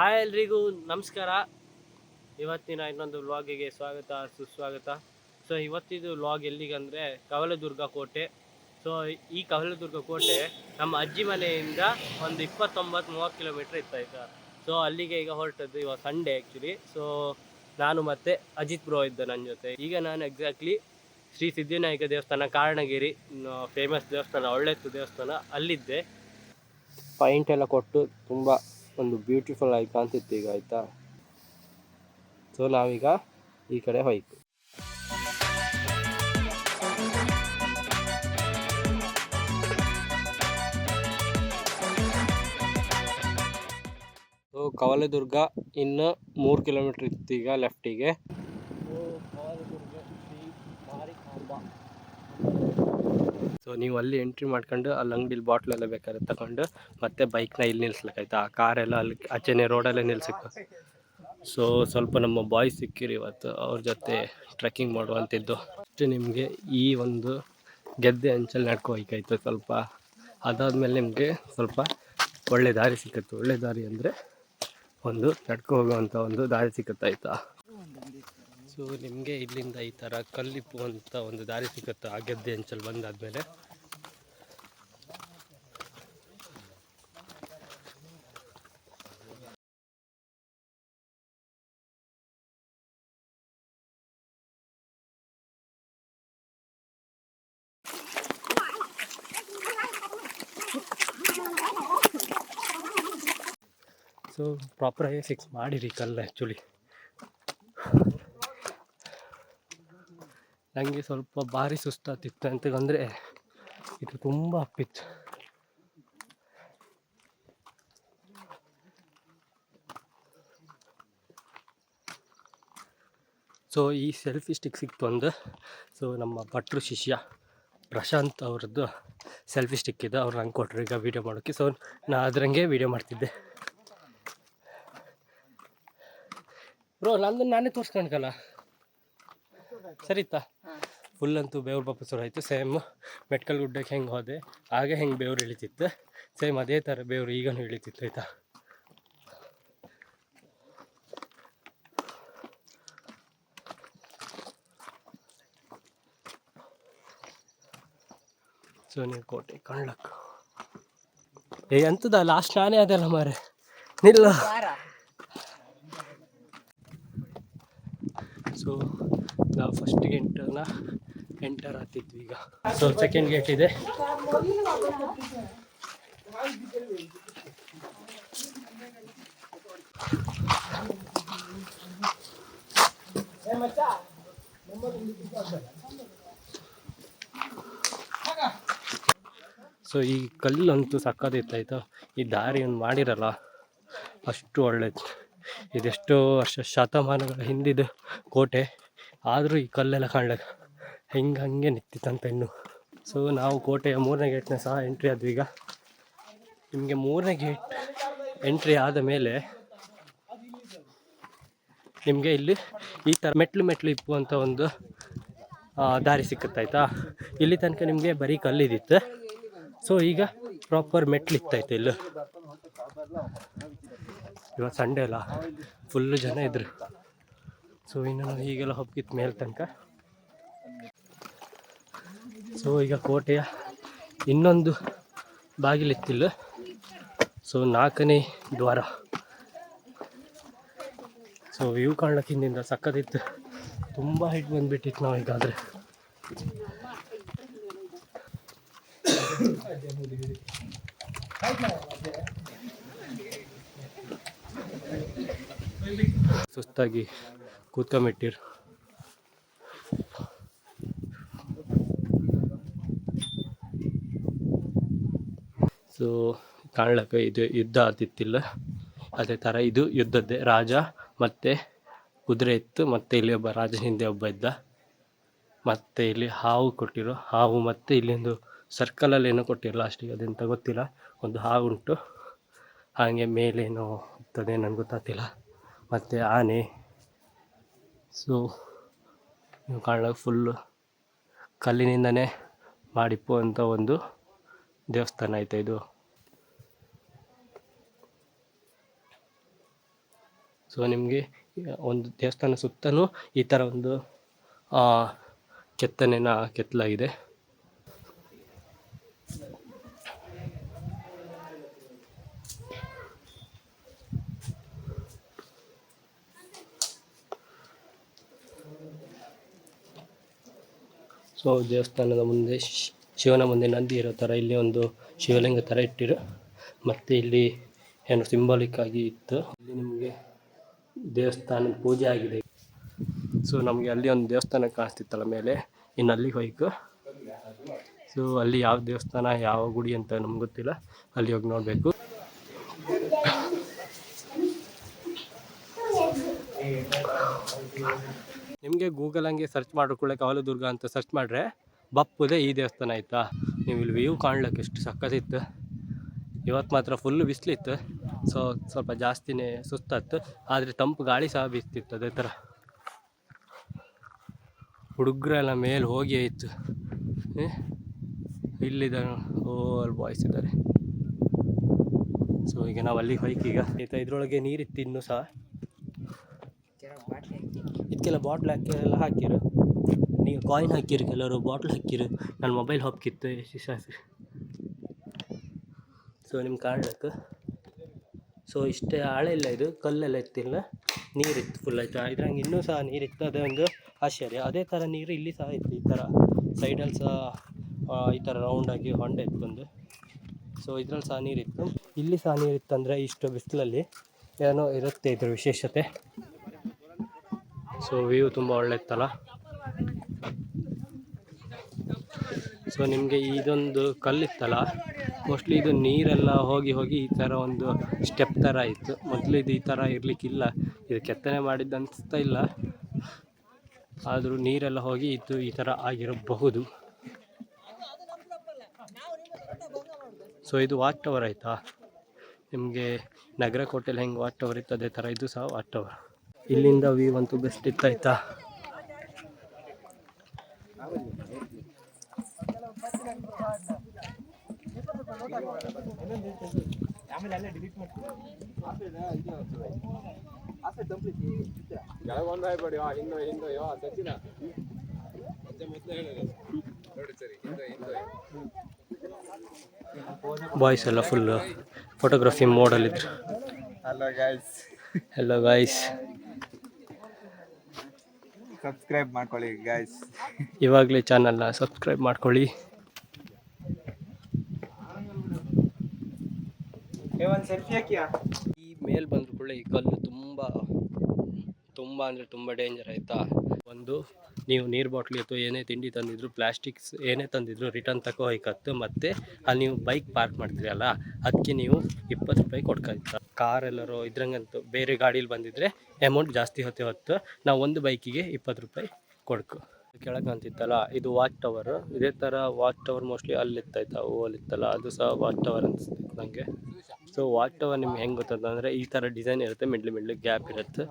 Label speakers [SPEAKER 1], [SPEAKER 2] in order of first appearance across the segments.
[SPEAKER 1] Hi ಎಲ್ರಿಗೂ, ನಮಸ್ಕಾರ. ಇವತ್ತಿನ ಇನ್ನೊಂದು ವ್ಲಾಗಿಗೆ ಸ್ವಾಗತ, ಸುಸ್ವಾಗತ. ಸೊ ಇವತ್ತಿದು ವ್ಲಾಗ್ ಎಲ್ಲಿಗಂದರೆ ಕವಲದುರ್ಗ ಕೋಟೆ. ಸೊ ಈ ಕವಲದುರ್ಗ ಕೋಟೆ ನಮ್ಮ ಅಜ್ಜಿ ಮನೆಯಿಂದ ಒಂದು ಇಪ್ಪತ್ತೊಂಬತ್ತು ಮೂವತ್ತು ಕಿಲೋಮೀಟ್ರ್ ಇತ್ತು ಸರ್ ಸೊ ಅಲ್ಲಿಗೆ ಈಗ ಹೊರಟದ್ದು ಇವಾಗ ಸಂಡೇ ಆ್ಯಕ್ಚುಲಿ ಸೊ ನಾನು ಮತ್ತೆ ಅಜಿತ್ ಬ್ರೋ ಇದ್ದೆ ನನ್ನ ಜೊತೆ. ಈಗ ನಾನು ಎಕ್ಸಾಕ್ಟ್ಲಿ ಶ್ರೀ ಸಿದ್ಧಿವಿನಾಯಕ ದೇವಸ್ಥಾನ, ಕಾರಣಗಿರಿ ಫೇಮಸ್ ದೇವಸ್ಥಾನ, ಒಳ್ಳೆತ್ತು ದೇವಸ್ಥಾನ ಅಲ್ಲಿದ್ದೆ. ಪಾಯಿಂಟ್ ಎಲ್ಲ ಕೊಟ್ಟು ತುಂಬ ಒಂದು ಬ್ಯೂಟಿಫುಲ್ ಆಗಿ ಕಾಣ್ತಿತ್ತು ಈಗ ಆಯಿತಾ? ಸೊ ನಾವೀಗ ಈ ಕಡೆ ಹೋಯ್ತು. ಸೊ ಕವಲದುರ್ಗ ಇನ್ನು ಮೂರು ಕಿಲೋಮೀಟ್ರ್ ಇತ್ತು ಈಗ ಲೆಫ್ಟಿಗೆ ಸೊ ನೀವು ಅಲ್ಲಿ ಎಂಟ್ರಿ ಮಾಡ್ಕೊಂಡು ಅಲ್ಲಿ ಅಂಗಡಿಲಿ ಬಾಟ್ಲೆಲ್ಲ ಬೇಕಾದ್ರೆ ತಗೊಂಡು ಮತ್ತೆ ಬೈಕ್ನ ಇಲ್ಲಿ ನಿಲ್ಸ್ಲಿಕ್ಕಾಯ್ತು ಆ ಕಾರೆಲ್ಲ ಅಲ್ಲಿ ಆಚೆನೆ ರೋಡಲ್ಲೇ ನಿಲ್ಸಿಕ್ಕು ಸೊ ಸ್ವಲ್ಪ ನಮ್ಮ ಬಾಯ್ ಸಿಕ್ಕಿರಿ ಇವತ್ತು. ಅವ್ರ ಜೊತೆ ಟ್ರೆಕ್ಕಿಂಗ್ ಮಾಡುವಂಥದ್ದು ಅಷ್ಟೇ ನಿಮಗೆ ಈ ಒಂದು ಗೆದ್ದೆ ಅಂಚಲ್ಲಿ ನಡ್ಕೊ ಹೋಯ್ಕಾಯ್ತು ಸ್ವಲ್ಪ. ಅದಾದಮೇಲೆ ನಿಮಗೆ ಸ್ವಲ್ಪ ಒಳ್ಳೆ ದಾರಿ ಸಿಕ್ಕತ್ತು. ಒಳ್ಳೆ ದಾರಿ ಅಂದರೆ ಒಂದು ನಡ್ಕೊ ಹೋಗುವಂಥ ಒಂದು ದಾರಿ ಸಿಕ್ಕತ್ತಾಯ್ತಾ ಸೊ ನಿಮಗೆ ಇಲ್ಲಿಂದ ಈ ಥರ ಕಲ್ಲಿಪ್ಪು ಅಂತ ಒಂದು ದಾರಿ ಸಿಗುತ್ತೆ ಆ ಗೆದ್ದೆ ಅಂಚಲ್ಲಿ ಬಂದಾದಮೇಲೆ. ಸೊ ಪ್ರಾಪರಾಗಿ ಫಿಕ್ಸ್ ಮಾಡಿರಿ ಕಲ್ಲು ಆ್ಯಕ್ಚುಲಿ ನನಗೆ ಸ್ವಲ್ಪ ಭಾರಿ ಸುಸ್ತಾತಿತ್ತು ಅಂತಂದರೆ ಇದು ತುಂಬ ಅಪ್ಪಿತ್ತು. ಸೊ ಈ ಸೆಲ್ಫಿ ಸ್ಟಿಕ್ ಸಿಕ್ತು ಒಂದು. ಸೊ ನಮ್ಮ ಭಟ್ರು ಶಿಷ್ಯ ಪ್ರಶಾಂತ್ ಅವ್ರದ್ದು ಸೆಲ್ಫಿ ಸ್ಟಿಕ್ ಇದೆ. ಅವ್ರು ನಂಗೆ ಕೊಟ್ಟರು ಈಗ ವೀಡಿಯೋ ಮಾಡೋಕ್ಕೆ ಸೊ ನಾ ಅದ್ರಂಗೆ ವೀಡಿಯೋ ಮಾಡ್ತಿದ್ದೆ. ಬ್ರೋ ನಂದು ನಾನೇ ತೋರಿಸ್ಕೊಂಡ್ಕಲ್ಲ? ಸರಿತಾ ಫುಲ್ ಅಂತೂ ಬೇವ್ರ ಪಾಪ ಸುರು ಆಯಿತು ಸೇಮ್ ಮೆಟ್ಕಲ್ ಗುಡ್ಡಕ್ಕೆ ಹೆಂಗೆ ಹೋದೆ ಹಾಗೆ ಹೆಂಗೆ ಬೇವ್ರು ಇಳಿತಿತ್ತು? ಸೇಮ್ ಅದೇ ಥರ ಬೇವ್ರು ಈಗನೂ ಇಳಿತಿತ್ತು ಆಯಿತಾ? ಸೋನಿಯ ಕೋಟೆ ಕಣ್ಲಕ್ಕ. ಏ ಅಂತದ ಲಾಸ್ಟ್ ನಾನೇ ಅದಲ್ಲ ಮಾರೆ ನಿಲ್ಲ ಸೊ ನಾವು ಫಸ್ಟ್ ಗೇಟ್ನ ಎಂಟರ್ ಆಗ್ತಿದ್ವಿ ಈಗ. ಸೊ ಸೆಕೆಂಡ್ ಗೇಟ್ ಇದೆ. ಸೊ ಈ ಕಲ್ಲಂತೂ ಸಕ್ಕದಿತ್ತಾಯ್ತು ಈ ದಾರಿ ಒಂದು ಮಾಡಿರಲ್ಲ, ಅಷ್ಟು ಒಳ್ಳೇದು. ಇದೆಷ್ಟೋ ವರ್ಷ ಶತಮಾನಗಳ ಹಿಂದಿದ್ದು ಕೋಟೆ. ಆದರೂ ಈ ಕಲ್ಲೆಲ್ಲ ಕಾಣಲಿಲ್ಲ ಹೆಂಗೆ ಹಂಗೆ ನಿಂತಿತ್ತಂತ ಇನ್ನು. ಸೊ ನಾವು ಕೋಟೆಯ ಮೂರನೇ ಗೇಟ್ನ ಸಹ ಎಂಟ್ರಿ ಆದ್ವಿ ಈಗ. ನಿಮಗೆ ಮೂರನೇ ಗೇಟ್ ಎಂಟ್ರಿ ಆದ ಮೇಲೆ ನಿಮಗೆ ಇಲ್ಲಿ ಈ ಥರ ಮೆಟ್ಲು ಮೆಟ್ಲು ಇಪ್ಪು ಅಂತ ಒಂದು ದಾರಿ ಸಿಕ್ಕತ್ತಾಯ್ತಾ ಇಲ್ಲಿ ತನಕ ನಿಮಗೆ ಬರೀ ಕಲ್ಲಿದ್ದಿತ್ತು ಸೊ ಈಗ ಪ್ರಾಪರ್ ಮೆಟ್ಲು ಇತ್ತಾಯ್ತು ಇಲ್ಲಿ. ಇವತ್ತು ಸಂಡೇ ಅಲ್ಲ ಫುಲ್ಲು ಜನ ಇದ್ರು. ಸೊ ಇನ್ನು ಈಗೆಲ್ಲ ಹಬ್ಬಿತ್ ಮೇಲೆ ತನಕ. ಸೊ ಈಗ ಕೋಟೆಯ ಇನ್ನೊಂದು ಬಾಗಿಲಿತ್ತಿಲ್ಲ ಸೊ ನಾಲ್ಕನೇ ದ್ವಾರ. ಸೊ ವ್ಯೂ ಕಾರಣಕ್ಕಿಂದ ಸಕ್ಕತ್ತಿತ್ತು ತುಂಬ ಹೈಟ್ ಬಂದುಬಿಟ್ಟಿತ್ತು ನಾವು ಈಗಾದರೆ. ಸುಸ್ತಾಗಿ ಕೂತ್ಕೊಂಬಿಟ್ಟಿರು. ಸೊ ಕಾಣ್ಲಕ್ಕ ಇದು ಯುದ್ಧ ಆತಿತ್ತಿಲ್ಲ ಅದೇ ಥರ ಇದು ಯುದ್ಧದ್ದೇ. ರಾಜ ಮತ್ತು ಕುದುರೆ ಇತ್ತು, ಮತ್ತು ಇಲ್ಲಿ ಒಬ್ಬ ರಾಜ ಹಿಂದೆ ಒಬ್ಬ ಇದ್ದ. ಮತ್ತು ಇಲ್ಲಿ ಹಾವು ಕೊಟ್ಟಿರೋ, ಹಾವು ಮತ್ತು ಇಲ್ಲಿ ಒಂದು ಸರ್ಕಲಲ್ಲಿ ಏನೋ ಕೊಟ್ಟಿರೋ ಲಾಸ್ಟಿಗೆ ಅದೆಂತ ಗೊತ್ತಿಲ್ಲ. ಒಂದು ಹಾವು ಉಂಟು. ಹಾಗೆ ಮೇಲೇನೋ ಹೋಗ್ತದೆ ನನಗೆ ಗೊತ್ತಾಗ್ತಿಲ್ಲ. ಮತ್ತು ಆನೆ. ಸೊ ನೀವು ಕಾಣಲಾಗ ಫುಲ್ಲು ಕಲ್ಲಿನಿಂದನೇ ಮಾಡಿಪ್ಪು ಅಂತ ಒಂದು ದೇವಸ್ಥಾನ ಐತೆ ಇದು. ಸೊ ನಿಮಗೆ ಒಂದು ದೇವಸ್ಥಾನ ಸುತ್ತಲೂ ಈ ಥರ ಒಂದು ಕೆತ್ತನೆನ ಕೆತ್ತಲಾಗಿದೆ. ಸೊ ದೇವಸ್ಥಾನದ ಮುಂದೆ ಶಿವನ ಮುಂದೆ ನಂದಿ ಇರೋ ಥರ ಇಲ್ಲಿ ಒಂದು ಶಿವಲಿಂಗ ಥರ ಇಟ್ಟಿರು. ಮತ್ತು ಇಲ್ಲಿ ಏನು ಸಿಂಬಾಲಿಕ್ ಆಗಿ ಇತ್ತು. ಇಲ್ಲಿ ನಿಮಗೆ ದೇವಸ್ಥಾನದ ಪೂಜೆ ಆಗಿದೆ. ಸೊ ನಮಗೆ ಅಲ್ಲಿ ಒಂದು ದೇವಸ್ಥಾನ ಕಾಣಿಸ್ತಿತ್ತಲ್ಲ ಮೇಲೆ, ಇನ್ನು ಅಲ್ಲಿಗೆ ಹೋಯ್ಕು. ಸೊ ಅಲ್ಲಿ ಯಾವ ದೇವಸ್ಥಾನ, ಯಾವ ಗುಡಿ ಅಂತ ನಮ್ಗೆ ಗೊತ್ತಿಲ್ಲ. ಅಲ್ಲಿ ಹೋಗಿ ನೋಡಬೇಕು. ನಿಮಗೆ ಗೂಗಲ್ ಹಂಗೆ ಸರ್ಚ್ ಮಾಡ್ಕೊಳ್ಳೆ ಕವಲದುರ್ಗ ಅಂತ ಸರ್ಚ್ ಮಾಡಿದ್ರೆ ಬಪ್ಪುದೇ ಈ ದೇವಸ್ಥಾನ ಆಯಿತಾ? ನೀವು ಇಲ್ಲಿ ವ್ಯೂ ಕಾಣ್ಲಿಕ್ಕೆ ಎಷ್ಟು ಸಕ್ಕತ್ತಿತ್ತು ಇವತ್ತು ಮಾತ್ರ ಫುಲ್ಲು ಬಿಸಿಲಿತ್ತು. ಸೊ ಸ್ವಲ್ಪ ಜಾಸ್ತಿನೇ ಸುಸ್ತತ್ತು. ಆದರೆ ತಂಪು ಗಾಳಿ ಸಹ ಬೀಸ್ತಿತ್ತು ಅದೇ ಥರ ಹುಡುಗರೆಲ್ಲ ಮೇಲೆ ಹೋಗಿ ಆಯಿತು ಇಲ್ಲಿದ್ದಾರೆ ಓ ಬಾಯ್ಸ್ ಇದ್ದಾರೆ. ಸೊ ಈಗ ನಾವು ಅಲ್ಲಿಗೆ ಹೋಯ್ಕೀಗ ಈಗ. ಇದ್ರೊಳಗೆ ನೀರಿತ್ತು ಇನ್ನೂ ಸಹ. ಇದಕ್ಕೆಲ್ಲ ಬಾಟ್ಲ್ ಹಾಕಿ, ಎಲ್ಲ ಹಾಕಿರು. ನೀವು ಕಾಯಿನ್ ಹಾಕಿರು, ಕೆಲವರು ಬಾಟ್ಲ್ ಹಾಕಿರು. ನನ್ನ ಮೊಬೈಲ್ ಹಾಕಿತ್ತು ಶಿಶಾಸಿ ಸೊ ನಿಮ್ಮ ಕಾಣ್ಲಕ್ಕೆ ಸೊ ಇಷ್ಟೇ ಆಳೆ ಇಲ್ಲ ಇದು, ಕಲ್ಲೆಲ್ಲ ಇತ್ತಿಲ್ಲ. ನೀರಿತ್ತು ಫುಲ್ ಆಯಿತು. ಇದ್ರಂಗೆ ಇನ್ನೂ ಸಹ ನೀರಿತ್ತು, ಅದೇ ಒಂದು ಆಶ್ಚರ್ಯ. ಅದೇ ಥರ ನೀರು ಇಲ್ಲಿ ಸಹ ಇತ್ತು, ಈ ಥರ ಸೈಡಲ್ಲಿ ಸಹ ಈ ಥರ ರೌಂಡಾಗಿ ಹೊಂಡೆ ಇತ್ತು ಒಂದು. ಸೊ ಇದ್ರಲ್ಲಿ ಸಹ ನೀರಿತ್ತು. ಇಲ್ಲಿ ಸಹ ನೀರಿತ್ತು ಅಂದರೆ ಇಷ್ಟು ಬಿಸಿಲಲ್ಲಿ ಏನೋ ಇರುತ್ತೆ ಇದ್ರ ವಿಶೇಷತೆ. ಸೊ ವ್ಯೂ ತುಂಬ ಒಳ್ಳೆ ಇತ್ತಲ್ಲ ಸೊ ನಿಮಗೆ ಇದೊಂದು ಕಲ್ಲಿತ್ತಲ್ಲ? ಮೋಸ್ಟ್ಲಿ ಇದು ನೀರೆಲ್ಲ ಹೋಗಿ ಹೋಗಿ ಈ ಥರ ಒಂದು ಸ್ಟೆಪ್ ಥರ ಇತ್ತು. ಮೊದಲು ಇದು ಈ ಥರ ಇರಲಿಕ್ಕಿಲ್ಲ. ಇದು ಕೆತ್ತನೆ ಮಾಡಿದ್ದು ಅನಿಸ್ತಾ ಇಲ್ಲ. ಆದರೂ ನೀರೆಲ್ಲ ಹೋಗಿ ಇದು ಈ ಥರ ಆಗಿರಬಹುದು. ಸೊ ಇದು ವಾಚ್ ಟವರ್ ಆಯಿತಾ? ನಿಮಗೆ ನಗರ ಕೋಟೆಯಲ್ಲಿ ಹೆಂಗೆ ವಾಚ್ ಟವರ್ ಇತ್ತು? ಅದೇ ಥರ ಇದು ಸಹ ವಾಚ್ ಟವರ್ ಇಲ್ಲಿಂದ ವ್ಯೂ ಅಂತೂ ಬೆಸ್ಟ್ ಇತ್ತಾಯ್ತಾ ಬಾಯ್ಸ್ ಎಲ್ಲ full photography ಮೋಡಲ್ಲಿದ್ರು
[SPEAKER 2] hello guys
[SPEAKER 1] hello guys
[SPEAKER 2] subscribe ಮಾಡ್ಕೊಳ್ಳಿ ಗೈಸ್
[SPEAKER 1] ಇವಾಗಲೇ ಚಾನಲ್ನ ಸಬ್ಸ್ಕ್ರೈಬ್ ಮಾಡ್ಕೊಳ್ಳಿ. ಈ ಮೇಲ್ ಬಂದ್ರು ಕೂಡ ಈ ಕಲ್ಲು ತುಂಬ ತುಂಬ ಅಂದರೆ ತುಂಬ ಡೇಂಜರ್ ಆಯಿತಾ? ಒಂದು ನೀವು ನೀರು ಬಾಟ್ಲಿ ಅಥವಾ ಏನೇ ತಿಂಡಿ ತಂದಿದ್ರು ಪ್ಲಾಸ್ಟಿಕ್ಸ್ ಏನೇ ತಂದಿದ್ರು ರಿಟರ್ನ್ ತಕೋ ಹೋಯ್ಕತ್ತು ಮತ್ತು ಅಲ್ಲಿ ನೀವು ಬೈಕ್ ಪಾರ್ಕ್ ಮಾಡ್ತೀರಲ್ಲ ಅದಕ್ಕೆ ನೀವು ಇಪ್ಪತ್ತು ರೂಪಾಯಿ ಕೊಡ್ಕಾಯ್ತ ಕಾರ್ ಎಲ್ಲರೂ ಇದ್ರಂಗಂತೂ ಬೇರೆ ಗಾಡೀಲಿ ಬಂದಿದ್ರೆ ಅಮೌಂಟ್ ಜಾಸ್ತಿ ಹೊತ್ತೆ ಹೊತ್ತು ನಾವು ಒಂದು ಬೈಕಿಗೆ ಇಪ್ಪತ್ತು ರೂಪಾಯಿ ಕೊಡ್ಕು. ಕೆಳಗೆ ಅಂತಿತ್ತಲ್ಲ, ಇದು ವಾಚ್ ಟವರ್ ಇದೇ ಥರ ವಾಚ್ ಟವರ್ ಮೋಸ್ಟ್ಲಿ ಅಲ್ಲಿತ್ತಾಯ್ತಾ ಓಲಿತ್ತಲ್ಲ ಅದು ಸಹ ವಾಚ್ ಟವರ್ ಅನಿಸ್ತಿತ್ತು ನನಗೆ ಸೊ ವಾಚ್ ಟವರ್ ನಿಮ್ಗೆ ಹೆಂಗೆ ಗೊತ್ತಂತಂದರೆ ಈ ಥರ ಡಿಸೈನ್ ಇರುತ್ತೆ, ಮಿಡ್ಲ್ ಮಿಡ್ಲ್ ಗ್ಯಾಪ್ ಇರುತ್ತೆ.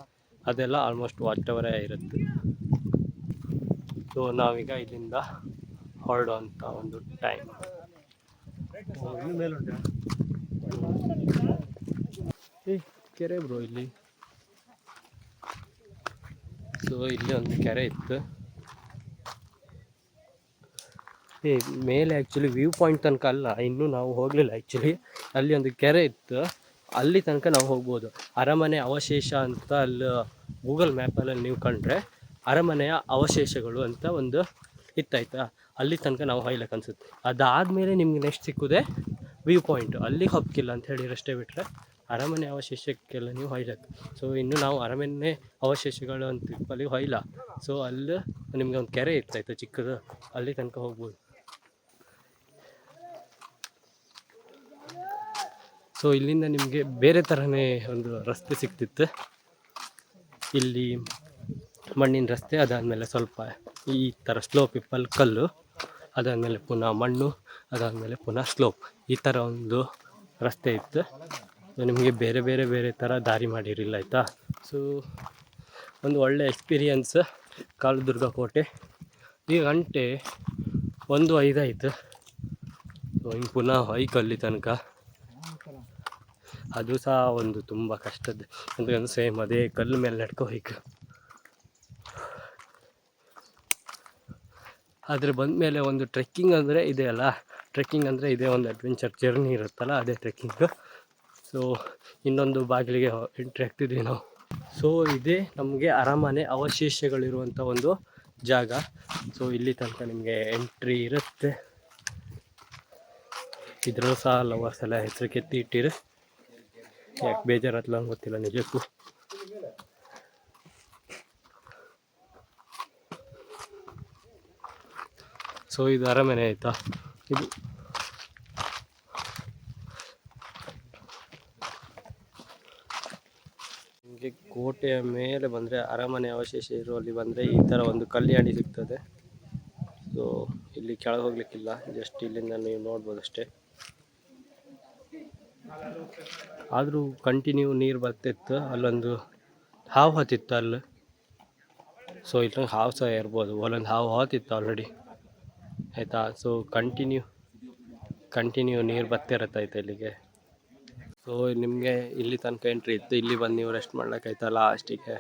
[SPEAKER 1] ಅದೆಲ್ಲ ಆಲ್ಮೋಸ್ಟ್ ವಾಚ್ ಟವರೇ ಇರುತ್ತೆ. ಸೊ ನಾವೀಗ ಇಲ್ಲಿಂದ ಹೊರಡುವಂಥ ಒಂದು ಟೈಮ್ ಏ ಕೆರೆ ಬ್ರೋ ಇಲ್ಲಿ. ಸೊ ಇಲ್ಲಿ ಒಂದು ಕೆರೆ ಇತ್ತು. ಏ ಮೇಲೆ ಆ್ಯಕ್ಚುಲಿ ವ್ಯೂ ಪಾಯಿಂಟ್ ತನಕ ಅಲ್ಲ ಇನ್ನೂ ನಾವು ಹೋಗಲಿಲ್ಲ ಆ್ಯಕ್ಚುಲಿ ಅಲ್ಲಿ ಒಂದು ಕೆರೆ ಇತ್ತು. ಅಲ್ಲಿ ತನಕ ನಾವು ಹೋಗ್ಬೋದು. ಅರಮನೆ ಅವಶೇಷ ಅಂತ ಅಲ್ಲಿ ಗೂಗಲ್ ಮ್ಯಾಪಲ್ಲಿ ನೀವು ಕಂಡ್ರೆ ಅರಮನೆಯ ಅವಶೇಷಗಳು ಅಂತ ಒಂದು ಇತ್ತಾಯ್ತಾ? ಅಲ್ಲಿ ತನಕ ನಾವು ಹೊಯ್ಲಕ್ಕೆ ಅನ್ಸುತ್ತೆ. ಅದಾದಮೇಲೆ ನಿಮ್ಗೆ ನೆಕ್ಸ್ಟ್ ಸಿಕ್ಕುದೇ ವ್ಯೂ ಪಾಯಿಂಟ್ ಅಲ್ಲಿಗೆ ಹಬ್ಕಿಲ್ಲ ಅಂತ ಹೇಳಿರಷ್ಟೇ ಬಿಟ್ಟರೆ ಅರಮನೆ ಅವಶೇಷಕ್ಕೆಲ್ಲ ನೀವು ಹೊಯ್ಲಕ್ಕೆ ಸೊ ಇನ್ನು ನಾವು ಅರಮನೆ ಅವಶೇಷಗಳು ಅಂತ ಅಲ್ಲಿ ಹೊಯ್ಲ. ಸೊ ಅಲ್ಲಿ ನಿಮ್ಗೆ ಒಂದು ಕೆರೆ ಇರ್ತಾಯ್ತು ಚಿಕ್ಕದು, ಅಲ್ಲಿ ತನಕ ಹೋಗ್ಬೋದು. ಸೊ ಇಲ್ಲಿಂದ ನಿಮಗೆ ಬೇರೆ ಥರನೇ ಒಂದು ರಸ್ತೆ ಸಿಗ್ತಿತ್ತು. ಇಲ್ಲಿ ಮಣ್ಣಿನ ರಸ್ತೆ, ಅದಾದಮೇಲೆ ಸ್ವಲ್ಪ ಈ ಥರ ಸ್ಲೋಪ್ ಇಪ್ಪಲ್ ಕಲ್ಲು, ಅದಾದಮೇಲೆ ಪುನಃ ಮಣ್ಣು, ಅದಾದಮೇಲೆ ಪುನಃ ಸ್ಲೋಪ್ ಈ ಥರ ಒಂದು ರಸ್ತೆ ಇತ್ತು. ನಿಮಗೆ ಬೇರೆ ಬೇರೆ ಬೇರೆ ಥರ ದಾರಿ ಮಾಡಿರಲಿಲ್ಲ ಆಯಿತಾ? ಸೊ ಒಂದು ಒಳ್ಳೆ ಎಕ್ಸ್ಪೀರಿಯನ್ಸ್ ಕಾಲದುರ್ಗ ಕೋಟೆ. ಈ ಗಂಟೆ ಒಂದು ಐದಾಯ್ತು ಸೊ ಹಿಂಗೆ ಪುನಃ ಹೈಕಲ್ಲಿ ತನಕ. ಅದು ಸಹ ಒಂದು ತುಂಬ ಕಷ್ಟದ ಯಾಕಂದ್ರೆ ಸೇಮ್ ಅದೇ ಕಲ್ಲು ಮೇಲೆ ನಡ್ಕೊ ಹೈಕ್ ಆದರೆ ಬಂದಮೇಲೆ ಒಂದು ಟ್ರೆಕ್ಕಿಂಗ್ ಅಂದರೆ ಇದೆ ಅಲ್ಲ? ಟ್ರೆಕ್ಕಿಂಗ್ ಅಂದರೆ ಇದೇ ಒಂದು ಅಡ್ವೆಂಚರ್ ಜರ್ನಿ ಇರುತ್ತಲ್ಲ, ಅದೇ ಟ್ರೆಕ್ಕಿಂಗ್ ಸೊ ಇನ್ನೊಂದು ಬಾಗಿಲಿಗೆ ಎಂಟ್ರಿ ಆಗ್ತಿದ್ವಿ ನಾವು ಸೊ ಇದೇ ನಮಗೆ ಅರಮನೆ ಅವಶೇಷಗಳಿರುವಂಥ ಒಂದು ಜಾಗ. ಸೊ ಇಲ್ಲಿ ತನಕ ನಿಮಗೆ ಎಂಟ್ರಿ ಇರುತ್ತೆ. ಇದ್ರಲ್ಲೂ ಸಹ ಲವರ್ಸ್ ಎಲ್ಲ ಹೆಸರು ಕೆತ್ತಿ ಇಟ್ಟಿರು. ಯಾಕೆ ಬೇಜಾರತ್ಲ ಗೊತ್ತಿಲ್ಲ ನಿಜಕ್ಕೂ. ಸೊ ಇದು ಅರಮನೆ ಆಯಿತಾ? ಇದು ನಿಮಗೆ ಕೋಟೆಯ ಮೇಲೆ ಬಂದರೆ ಅರಮನೆ ಅವಶೇಷ ಇರುವಲ್ಲಿ ಬಂದರೆ ಈ ಥರ ಒಂದು ಕಲ್ಯಾಣಿ ಸಿಗ್ತದೆ. ಸೊ ಇಲ್ಲಿ ಕೆಳಗೆ ಹೋಗ್ಲಿಕ್ಕಿಲ್ಲ. ಜಸ್ಟ್ ಇಲ್ಲಿಂದ ನೀವು ನೋಡ್ಬೋದು ಅಷ್ಟೇ. ಆದರೂ ಕಂಟಿನ್ಯೂ ನೀರು ಬರ್ತಿತ್ತು. ಅಲ್ಲೊಂದು ಹಾವು ಹತ್ತಿತ್ತು ಅಲ್ಲಿ. ಸೊ ಇಲ್ಲಿ ಹಾವು ಸಹ ಇರ್ಬೋದು. ಅಲ್ಲೊಂದು ಹಾವು ಹಾತಿತ್ತು ಆಲ್ರೆಡಿ ಆಯಿತಾ? ಸೊ ಕಂಟಿನ್ಯೂ ಕಂಟಿನ್ಯೂ ನೀರು ಬರ್ತಿರತ್ತೈತೆ ಇಲ್ಲಿಗೆ. ಸೊ ನಿಮಗೆ ಇಲ್ಲಿ ತನಕ ಎಂಟ್ರಿ ಇತ್ತು. ಇಲ್ಲಿ ಬಂದು ನೀವು ರೆಸ್ಟ್ ಮಾಡೋಕ್ಕಾಯ್ತಲ್ಲ ಲಾಸ್ಟಿಗೆ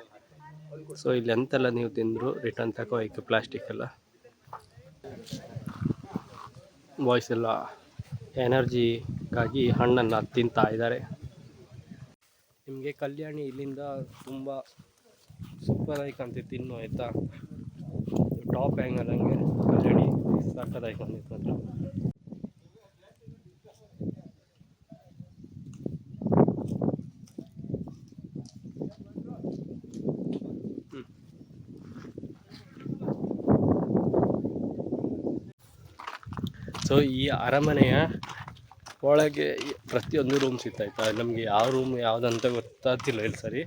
[SPEAKER 1] ಸೊ ಇಲ್ಲಿ ಎಂತೆಲ್ಲ ನೀವು ತಿಂದರು ರಿಟರ್ನ್ ತಗೋಯ್ತು ಪ್ಲಾಸ್ಟಿಕ್ ಎಲ್ಲ. ಬಾಯ್ಸ್ ಎಲ್ಲ ಎನರ್ಜಿಗಾಗಿ ಹಣ್ಣನ್ನು ತಿಂತಾ ಇದ್ದಾರೆ. ನಿಮಗೆ ಕಲ್ಯಾಣಿ ಇಲ್ಲಿಂದ ತುಂಬ ಸೂಪರಾಗಿ ಕಾಣ್ತಿತ್ತು ತಿನ್ನು, ಆಯಿತಾ? ಟಾಪ್ ಆ್ಯಂಗಲ್ ಹಂಗೆ ಕಲ್ಯಾಣಿ ಸಕ್ಕದಾಗಿ ಕಾಣ್ತಿತ್ತು ಸೊ ಈ ಅರಮನೆಯ ಒಳಗೆ ಪ್ರತಿಯೊಂದು ರೂಮ್ ಸಿಗ್ತಾಯಿತ್ತು ನಮಗೆ ಯಾವ ರೂಮ್ ಯಾವುದಂತ ಗೊತ್ತಾಗ್ತಿಲ್ಲ ಇಲ್ಲಿ ಸರಿ.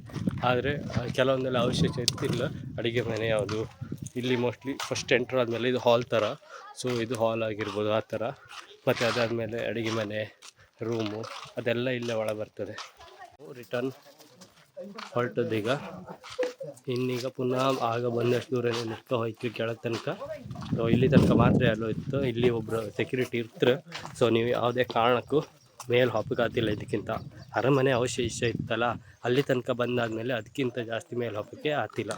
[SPEAKER 1] ಆದರೆ ಕೆಲವೊಂದೆಲ್ಲ ಅವಶೇಷ ಇರ್ತಿಲ್ಲ. ಅಡುಗೆ ಮನೆ ಯಾವುದು. ಇಲ್ಲಿ ಮೋಸ್ಟ್ಲಿ ಫಸ್ಟ್ ಎಂಟ್ರ್ ಆದಮೇಲೆ ಇದು ಹಾಲ್ ಥರ ಸೊ ಇದು ಹಾಲ್ ಆಗಿರ್ಬೋದು ಆ ಥರ ಮತ್ತು ಅದಾದಮೇಲೆ ಅಡುಗೆ ಮನೆ ರೂಮು ಅದೆಲ್ಲ ಇಲ್ಲೇ ಒಳಗೆ ಬರ್ತದೆ. ರಿಟರ್ನ್ ಹೊರಟದ್ದೀಗ ಇನ್ನೀಗ ಪುನಃ ಆಗ ಬಂದಷ್ಟು ದೂರ ನಿಂತ್ಕೊ ಹೋಯ್ತು ಕೆಳಗೆ ತನಕ. ಸೊ ಇಲ್ಲಿ ತನಕ ಮಾತ್ರ ಎಲ್ಲೋ ಇತ್ತು ಇಲ್ಲಿ ಒಬ್ಬರು ಸೆಕ್ಯೂರಿಟಿ ಇರ್ತಾರೆ. ಸೊ ನೀವು ಯಾವುದೇ ಕಾರಣಕ್ಕೂ ಮೇಲೆ ಹೊಪ್ಪಕ್ಕಾಗ್ತಿಲ್ಲ ಇದಕ್ಕಿಂತ. ಅರಮನೆ ಅವಶೇಷ ಇತ್ತಲ್ಲ. ಅಲ್ಲಿ ತನಕ ಬಂದಾದಮೇಲೆ ಅದಕ್ಕಿಂತ ಜಾಸ್ತಿ ಮೇಲೆ ಹೊಪ್ಪಕ್ಕೆ ಆತಿಲ್ಲ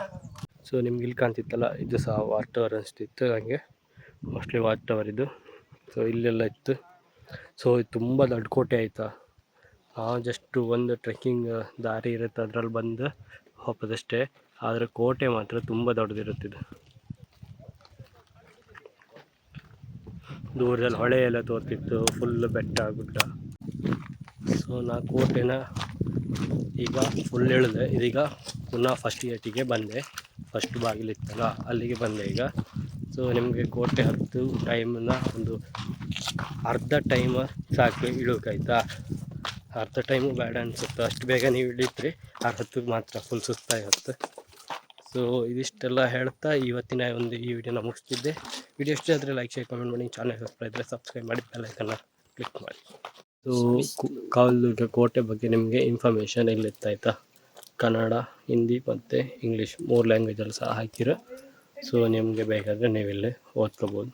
[SPEAKER 1] ಸೊ ನಿಮ್ಗೆ ಇಲ್ಲಿ ಕಾಣ್ತಿತ್ತಲ್ಲ, ಇದು ಸಹ ವಾಟ್ ಟವರ್ ಅನಿಸ್ತಿತ್ತು ಹಂಗೆ. ಮೋಸ್ಟ್ಲಿ ವಾಟ್ ಟವರ್ ಇದು. ಸೊ ಇಲ್ಲೆಲ್ಲ ಇತ್ತು. ಸೊ ಇದು ತುಂಬ ದೊಡ್ಡ ಕೋಟೆ ಆಯಿತಾ? ಜಸ್ಟ್ ಒಂದು ಟ್ರೆಕ್ಕಿಂಗ್ ದಾರಿ ಇರುತ್ತೆ ಅದ್ರಲ್ಲಿ ಬಂದು ಹೋಗೋದಷ್ಟೇ. ಆದರೆ ಕೋಟೆ ಮಾತ್ರ ತುಂಬ ದೊಡ್ಡದಿರುತ್ತಿದ್ದು ದೂರದಲ್ಲಿ ಹೊಳೆ ಎಲ್ಲ ತೋರ್ತಿತ್ತು ಫುಲ್ ಬೆಟ್ಟ ಗುಡ್ಡ. ಸೊ ನಾ ಕೋಟೆನ ಈಗ ಫುಲ್ ಇಳಿದೆ. ಇದೀಗ ಪುನಃ ಫಸ್ಟ್ ಏಟಿಗೆ ಬಂದೆ. ಫಸ್ಟ್ ಬಾಗಿಲಿತ್ತಲ್ಲ, ಅಲ್ಲಿಗೆ ಬಂದೆ ಈಗ. ಸೊ ನಿಮಗೆ ಕೋಟೆ ಹತ್ತು ಟೈಮನ್ನ ಒಂದು ಅರ್ಧ ಟೈಮ್ ಸಾಕು ಇಳೋಕಾಯ್ತಾ ಅರ್ಧ ಟೈಮು ಬೇಡ ಅನಿಸುತ್ತೆ. ಅಷ್ಟು ಬೇಗ ನೀವು ಇಳಿತ್ರಿ ಅರ್ಧಕ್ಕೆ ಮಾತ್ರ ಫುಲ್ ಸುಸ್ತಾಗಿರುತ್ತೆ ಸೊ ಇದಿಷ್ಟೆಲ್ಲ ಹೇಳ್ತಾ ಇವತ್ತಿನ ಒಂದು ಈ ವಿಡಿಯೋನ ಮುಗಿಸ್ತಿದ್ದೆ. ವಿಡಿಯೋ ಇಷ್ಟ ಆದರೆ ಲೈಕ್ ಶೇರ್ ಕಮೆಂಟ್ ಮಾಡಿ. ಚಾನಲ್ ಸಬ್ಸ್ಕ್ರೈಬ್ ಇದ್ದರೆ ಸಬ್ಸ್ಕ್ರೈಬ್ ಮಾಡಿ ಬೆಲ್ಲೈಕನ್ನ ಕ್ಲಿಕ್ ಮಾಡಿ. ಸೊ ಕಾವಲದುರ್ಗ ಕೋಟೆ ಬಗ್ಗೆ ನಿಮಗೆ ಇನ್ಫಾರ್ಮೇಷನ್ ಇಲ್ಲಿತ್ತು ಆಯಿತಾ? ಕನ್ನಡ, ಹಿಂದಿ ಮತ್ತು ಇಂಗ್ಲೀಷ್ ಮೂರು ಲ್ಯಾಂಗ್ವೇಜಲ್ಲಿ ಸಹ ಹಾಕಿರೋ. ಸೊ ನಿಮಗೆ ಬೇಕಾದರೆ ನೀವು ಇಲ್ಲಿ ಓದ್ಕೋಬೋದು.